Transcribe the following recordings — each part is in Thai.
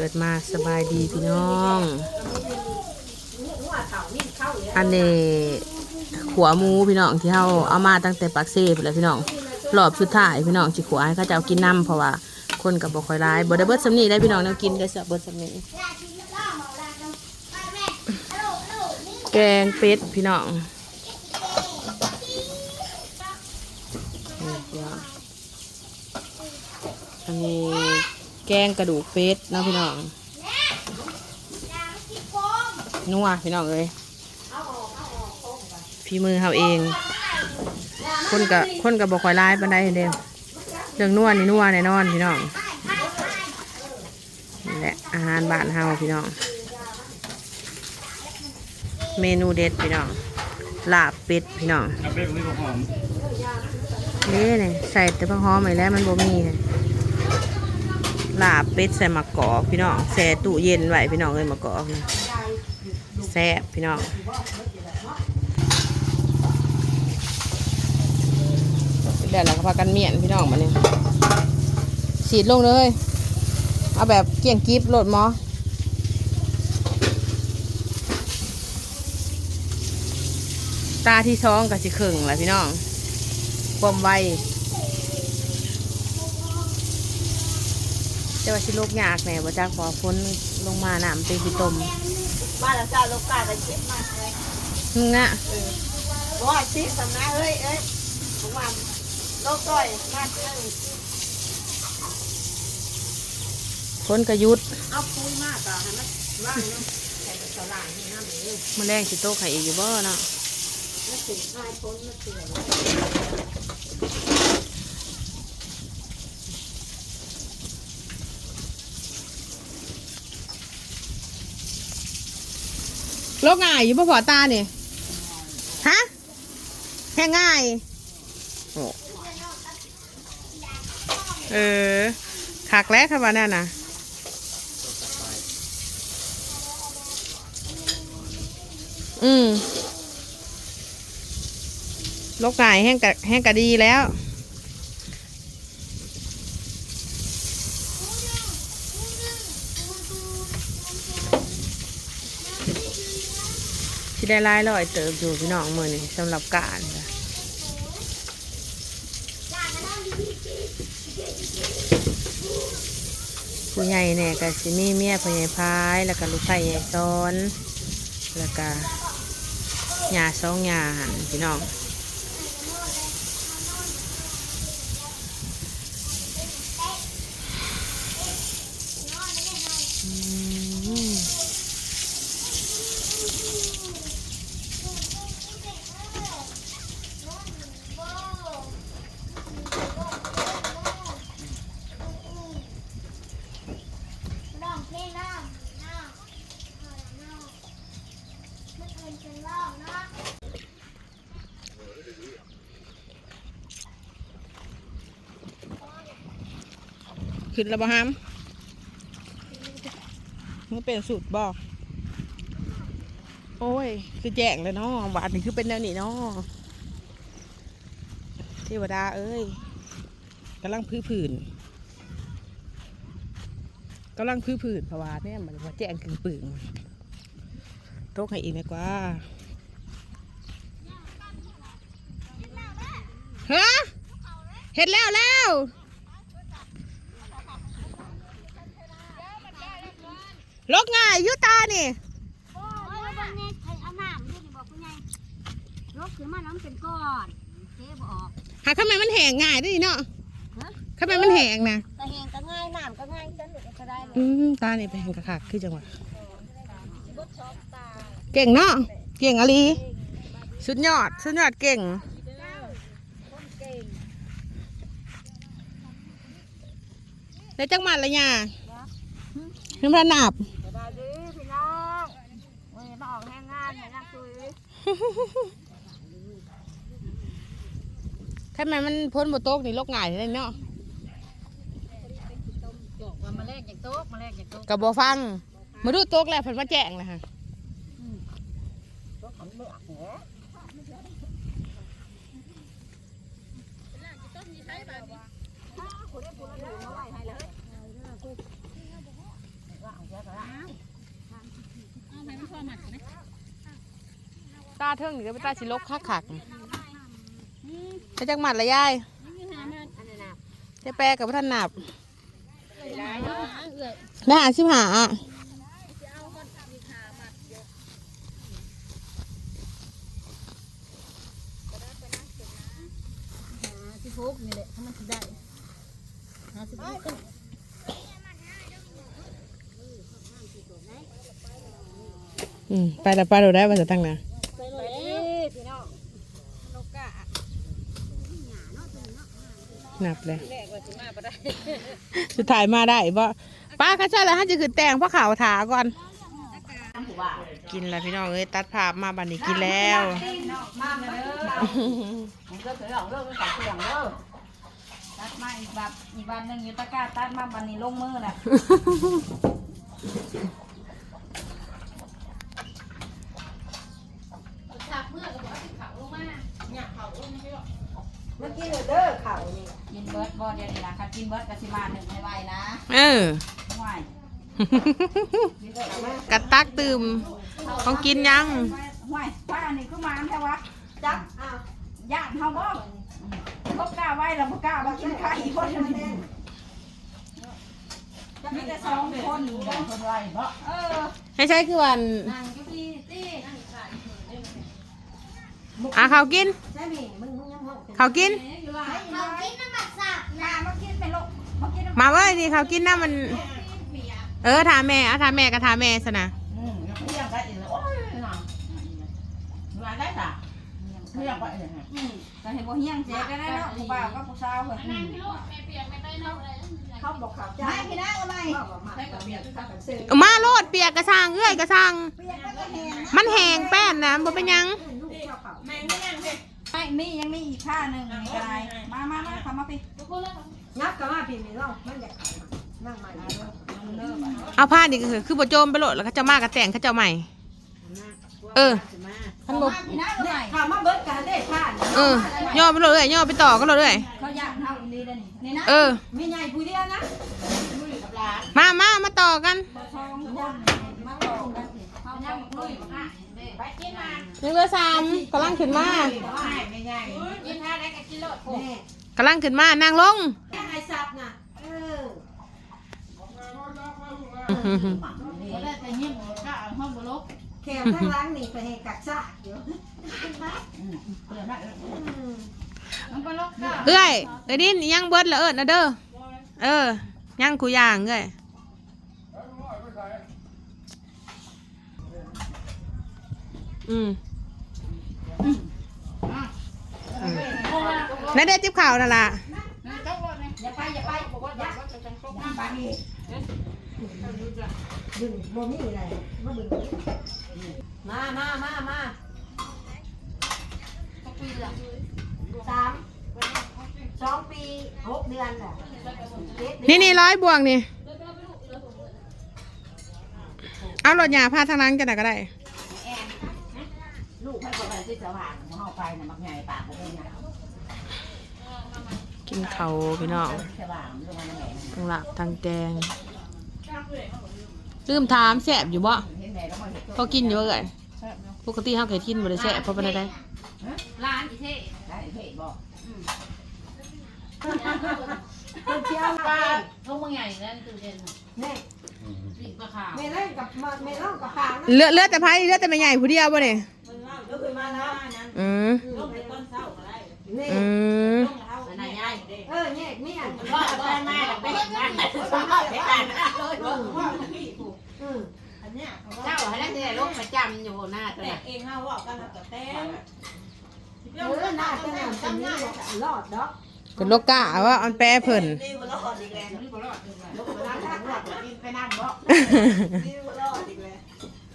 เกิดมาสบายดีพี่น้อง อันนี้ขัวหมูพี่น้องที่เฮาเอามาตั้งแต่ปากเซ่ไปแล้วพี่น้องรอบสุดท้ายพี่น้องสิขัวให้เขาเจ้ากินน้ำเพราะว่าคนกับบ่คอยร้ายบ่ได้เบิดสำนีได้พี่น้องแนวกินได้สักเบิดสำนีแกงเป็ดพี่น้องอันนี้ แกงกระดูกเป็ดเนาะพี่น้องนัวพี่น้องเอ้ยฝีมือเฮาเอง คนกับคนกับบอกคอยร้ายปันไดเด้อเรื่องนัวนี่นัวแน่นอนพี่น้องนี่แหละอาหารบ้านเฮาพี่น้อง เมนูเด็ดพี่น้องลาบเป็ดพี่น้องเอาเป็ดไม่หอมนี่นี่ใส่แต่ผักหอมไปแล้วมันบ่มีเลย ลาบเป็ดใส่มะกอกพี่น้องแช่ตู้เย็นไว้พี่น้องเลยมะกอกนี่แซ่บพี่น้องเดี๋ยวเราก็พากันเมียนพี่น้องมาเนี่ยฉีดลงเลย เอาแบบเกี่ยงกิฟโหลดมอตาที่ท้องกับสิเข่งแหละพี่น้อง ความไว จะว่าสิโลกยากแหน่บ่จักพอฝนลงมาน้ำเป็นสิตมบ้านเราจะลูกกาจะเจ็บมากเลยนึงอะร้อยสิสำนักเฮ้ยเอ้ยผมว่าโลกก้อยมากเลยฝนกระยุดเอาปุ้ยมากต่อให้มันว่างเนาะใส่กระสลายให้น้ำเลยมแรงสิโตกให้อีกอยู่บ่เนาะมันถึงง่ายพ้นมันเสื่อ ลกง่ายอยู่บ่พอตาเนี่ยฮะแค่ง่ายเออขักแล้วค่ะว่านั่นนะอืมลกง่ายแห้งกะแห้งกะดีแล้ว ได้รายร้อยเติบอยู่พี่น้องมือนี่สำหรับการผู้ใหญ่เนี่ยก็สิมีเมียผู้ใหญ่พาย แล้วก็ลูกไผ่ใหญ่ซ้อน แล้วก็หยาสองหยาหันพี่น้องอืม ร้องเพลงร้องน้องเอาละน้องเมื่อคืนฉันร้องเนาะ ขึ้นแล้วบ่ฮัมมันเป็นสูตรบอกโอ้ย คือแจ้งเลยเนาะหวานนี่คือเป็นแนวนี้เนาะเทวดาเอ้ยกำลังพื้ผื่นกำลังพื้ผื่นพราะว่าเนี่ยมันว่าแจ้งคือปึ่งโต๊ะให้อีกดีกว่าฮะเห็ดแล้วแล้ว ลกง่ายอยุตานี่โอ้ยวันนี้ใครเอาน้ำด้วยนี่บอกคุณยายลบขึ้นมาน้ำเป็นก้อนเทบออก หาทำไมมันแห้งง่ายด้วยเนาะฮะ ทำไมมันแห้งนะแต่แหงก็ง่ายน้ำก็ง่ายจังเลยก็ได้เลยอืมตานี่ไปแห้งกะคักคือจังหวะเก่งเนาะเก่งอะไรสุดยอดสุดยอดเก่งแล้วจังหวัดอะไรเนี่ยเพิ่งพระนับสบายดีพี่น้องวันนี้มาออกแห้งงานให้นักคุ ยทำไมมันพ้นบนโต๊ะนี่ลกง่ายเลยเนาะบอกว่ามาแลกอย่างโต๊ะมาแลกอย่างโต๊ะกับบฟัง มาดูโต๊ะแล้วเพิ่นมาแจ้งเลยค่ะ โต๊ะขันเมือกเหรอ ตาเทิงนี่ก็เป็นตาสิลกคักคักไปจักหมัดละยายจะแปลกับท่านหนับแม่หาสิบหาอะสิพกนี่แหละถ้ามันสิได้หาสิพกกันอืมไปแต่ปลาดูได้มาจะตั้งนะ ไปเลยพี่น้อง ห นับเลยสุดท้ายมาได้บ่ป้าข้าใช่แล้วฮะจะคือแต่งเพราะขาวถาก่อน กินแล้วพี่น้องเอ้ยตัดภาพมาบันนี้กินแล้วมันก็ถืองเรื่องมันใส่เสียงเด้อตัดมาอีกแบบอีกวันหนึ่งอยู่ตะกร้าตัดมาบันนี้ลงมือแหละ เมื่อกี้เด้อเข่านี่ กินเบิร์ดบอเดียวนี่นะค่ะกินเบิร์ดกะสิมาหนึ่งไม่ไหวนะเออไหวกระตักตื่มต้องกินยัง ไหวป้านี่ก็มาแค่วะจับอ้าวย่านเฮาบ่ก็กล้าไหวเราบ่กล้าบ่กินไข่คนนี้จะมีแต่สองคนอยู่แบบคนไหวบ่เออให้ใช้คือวันนั่งอยู่ที่ที่อะเขากิน ใช่ไหมมึงมึงยังห้อง เขากินอยู่ว่าเรากินน้ำมันสับมามากินไปลูกมากินมาเว้ยนี่เขากินนะมันเออถามแม่อะถามแม่ก็ถามแม่สนะอืมยังไม่ยังได้อีกเลยโอ้ยหนังมาได้จ้ะไม่ยังไปเลยฮะอืมก็เห็นบ่เฮียงเจ๊ก็ได้เนาะผู้บ่าวกับผู้สาวเพิ่นเขาบอกเขาจ้าไม่พี่นะเอาไหมเขาบอกมาแต่เบียร์ที่เขาเป็นซื้อเอามาโลดเปียกกระซังเอ้ยกระซัง เปียกก็แห้งมันแหงแป้นนะบ่เป็นหยังลูกชอบเขา ไม่มียังมีอีกผ้าหนึ่งนี่ก็ได้มามามาเข้ามาพี่ยับกับมาพี่ไม่เล่ามันอยากขายนั่งใหม่เลยเลิกอะเอาผ้านี่ก็คือคือบ่โจมไปโลดแล้วเขาเจะมากระแต่งเขาเจ้าใหม่ เออ ท่านบอกพี่นะเอาไหมถามมาเบิร์ดกันได้ผ่านเออย่อไปโลดเลยย่อไปต่อก็โลดเลยเขาอยากเท่าอีนี่เด้อนี่นี่นะเออมีใหญ่ผู้เดียวนะมามามาต่อกันสองคนมาต่อกันเขายังลุยมาไปกินมา ยังเหลือสามกำลังขึ้นมาไม่ใหญ่กินท่าได้ก็กินโลดโอ้แม่กำลังขึ้นมานั่งลงไอ้สับน่ะเออก็ได้แต่ยิ้มก็เอาห้องบุลกแขวข้างล่างนี่ไปให้กักซะเดี๋ยวมันบุลกก็เอ้ยเอ้ยนี่ยังเบิดแล้วเอิดนะเด้อเออยังกูย่างเอ้ย อืมนั่นได้จิบข่าวนั่นล่ะอย่าไปอย่าไปบอกว่าอย่าจะจังตกน้ำปลาดีดึงโมมี่อะไรมาดึงมามามามาก็ปีละสามสองปีหกเดือนแหละเจ็ดเดือนนี่นี่ร้อยบวกนี่ เอารถยาพาทางหลังจะไหนก็ได้ลูกให้คนไป ที่สว่างมองไปน่ะมักใหญ่ปากบ่เป็นหยังกินเขาวพี่น้องสว่างเรื่องมันแหงทั้งหลับทั้งแกงลืมถามแสบอยู่บ่เห็นไหนแล้วมันเห็นตัวพอกินอยู่เอ่ยปกติเขาเคยกินบ่ได้แสบเพราะเป็นอะไรร้านอีเท่ได้เพจบอกเป็นเที่ยวมาลงมาใหญ่แล้วตู้เย็นแม่สีกระขาว แม่เล่นกับแม่เล่ากับขางนะเลือดเลือดแต่ไผ่เลือดแต่ไม่ใหญ่ผู้เดียวบ่เนี่ย ก็คือมาแล้วอืมลูกในต้นเศร้าอะไรนี่อืมนายยายเออแยกเมียว่าไปมาแล้วไปเห็นงานอืมอันเนี้ยเจ้าให้ได้ที่ลูกประจำอยู่หน้าตัวน่ะเองเฮาว่ากันกับแต้เออหน้าจะนำเป็นนี่รอดดอกเป็นโลกาว่าอันแปรเพิ่นนี่บ่รอดอีกแล้วนี่บ่รอดอีกแล้วลูกบ่รอดรอดกินไปนั่นบ่นี่บ่รอดอีก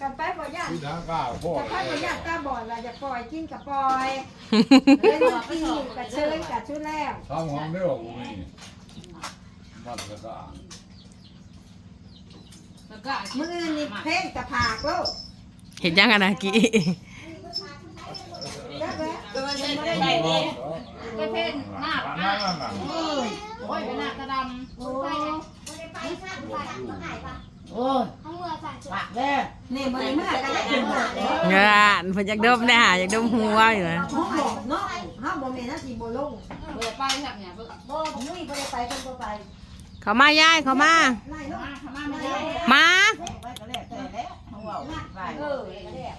แล้วกันไปบ่ย่านที่ทางก้าวพ่อจะไปบ่ย่านตาบอดว่าจะปล่อยกินกับปล่อยเล่นกินกับเชยกับชุดแล้วทำของเดียวกูนี่มันก็สะอาดแล้วก็มื้ออื่นนี่เพ่งตะผากลูกเห็นยังอะนะกี้ได้ไหมไปเพ่นหน้าหน้าหนังโอ้ยเป็นหน้ากระดโอ้ไปไปสับไปสับเมื่อไหร่ปะำโอ้ยเขาเมื่อสับปากเด้ อนี่บ่ได้เมื่อก็ได้กินหมดเด้อเงี้ยเพิ่นอยากดมนะอยากดมหัวอยู่นะห้องบอกเนาะห้องบ่แม่นนะสิบ่ลงเปิดไปครับเนี่ยเปิดบ่มุ้ยบ่ได้ไปเพิ่นบ่ไปเขามายายเขามา ไล่ลงทำมาไม่ได้มา ไปก็แล้วแต่แล้วห้องเว้าไปเออแล้ว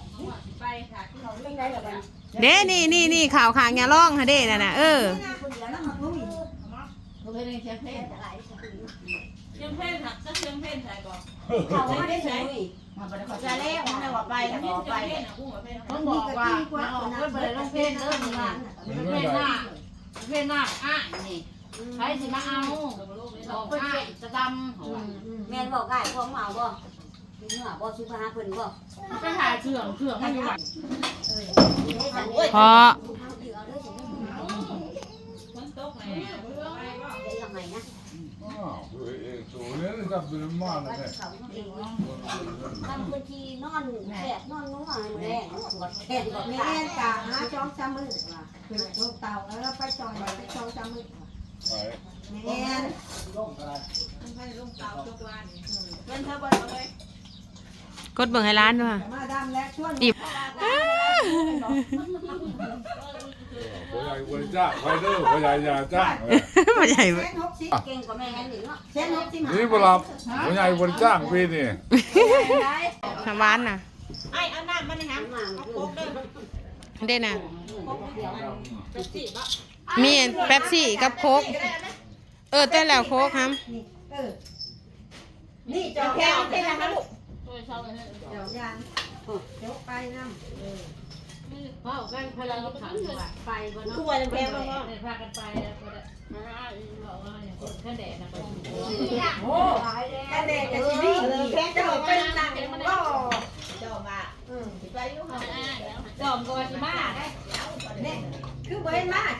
ไปค่ะที่เราเล่นได้แบบนั้นเด้นี่นี่นี่ข่าวขางอย่าร้องฮะเด้น่ะนะเออคนเดียวแล้วมันมุ้ยเราไปเล่นเชียงเพนเชียงเพนหักจะเชียงเพนใส่บอกเขาไม่ได้ใช้ มันบ่ได้ขอจแล้วมันว่าไปก็บ่ไปต้องบอกว่ามาออกก็ไปลงเพนเด้อมึงอะเพนหน้าเพนหน้าอะนี่ใครสิมาเอาออกอะจะดำแม่นบอกได้พวกมาบ่กินเนื้อบ่ซื้อมาหาเพิ่นบ่ไปหาเชื่องเชื่องให้อยู่วัดได้จังพอเอาเด้อสิมันตกไหนได้ยังไงนะ อ้าวเอ้ยตัวนี้กับเป็นมากว่าเลยเขาเองทำคนที่นอนแซ่บนอนนัวแรงปวดแขนปวดแม่ขานกะหาจองจำมื้อว่าคือลูกเต่าแล้วไปจองไปจองจำมื้อไปแม่นกดเบิ่งให้ร้านด้วยมาดำและชวนอิ่ม พ่ใหญ่บริจาคไปเด้อพ่อใหญ่อย่าจ้างเลยพ่อใหญ่เส้นหกสิบเก่งกว่าแม่งั้นนี่เนาะเส้นหกสิบนี่บ่รับพ่อใหญ่บริจาคพี่นี่ทำบ้านน่ะไอ้เอาน้ำมานี่ฮะมาคือเด้น่ะเดี๋ยมีเป๊ปซี่กับโค้กเออแต่แล้วโค้กครับนี่จอแก้วเป็นอะไรลูกตัวชาวเลยเดี๋ยวไปน้ำ เพราะกันพลังขังไปบนตัวแก้วแล้วก็พากันไปแล้วก็ได้บอกว่าอย่างคนแค่แดดนะโอ้กระเด็กกระชีวิตแค่จะบอกเป็นนางก็จอมอืมไปยู่ค่ะจอมก็สิมาได้เนี่ยคือเบิ้ลมาก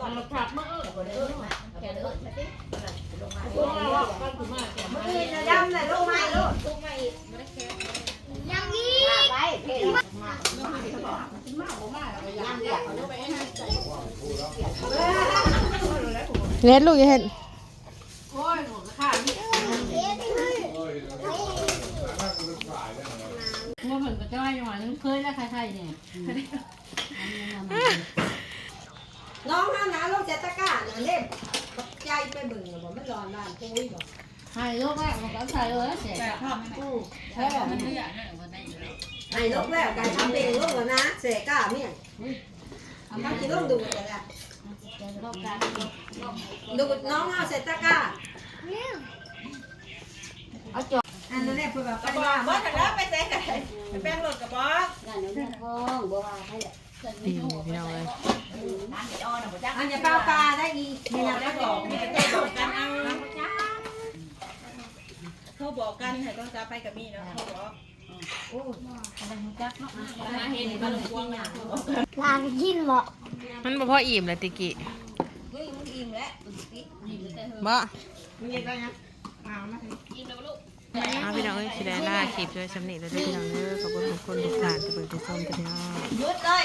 ก่อนเราขับมาเออแขนเออลงมาก็ถึงมาแขนมืมาอจะดำเลยลูไม้ลูกยังนี้ไว้เพ่งมายังเดียวเนาะ เล็ดลูกอย่าเห็นโอ้ยหมดค่านี่เอ้ยนั่นก็เป็นฝ่ายแล้วนะว่าเหมือนกับจ้อยยังไงเคยแล้วใครๆเนี่ยน้องห้ามนะลูกเจตก้าเนี่ยเล่มใจไปบึ่งบอกมันร้อนบ้านคุยบอก ใช่ลูกแม่มันก็ใส่เลยเสียอืมใช่บอกไอ้ลูกแล้วการทำเป็นลูกแล้วนะเสก้าเมี่ยทำกินลูกดูเลยละดูน้องเอาเจตก้าอันนั้นเนี่ยเพื่อแบบไปว่านั่นเดี๋ยวแม่พ้องบ่ว่าให้นี่พี่น้องเลยอันจะเป้าปลาได้อีกมีอะไรก็บอกมีแต่บอก บอกกันให้ต้องจะไปกับมีเนาะเขาบอกเห็นมันกว้างลางกินบ่มันบ่พออิ่มเลยติกิเฮ้ยมันอิ่มแล้วบ่มีอะไรนะเอามาเอาพี่น้องเอ้ยสิได้ล่าคลิปด้วยสำเนียงแล้วด้วยพี่น้องเด้อขอบคุณทุกคนทุกท่านที่เบิ่งที่ชมกันพี่น้องยุดเลย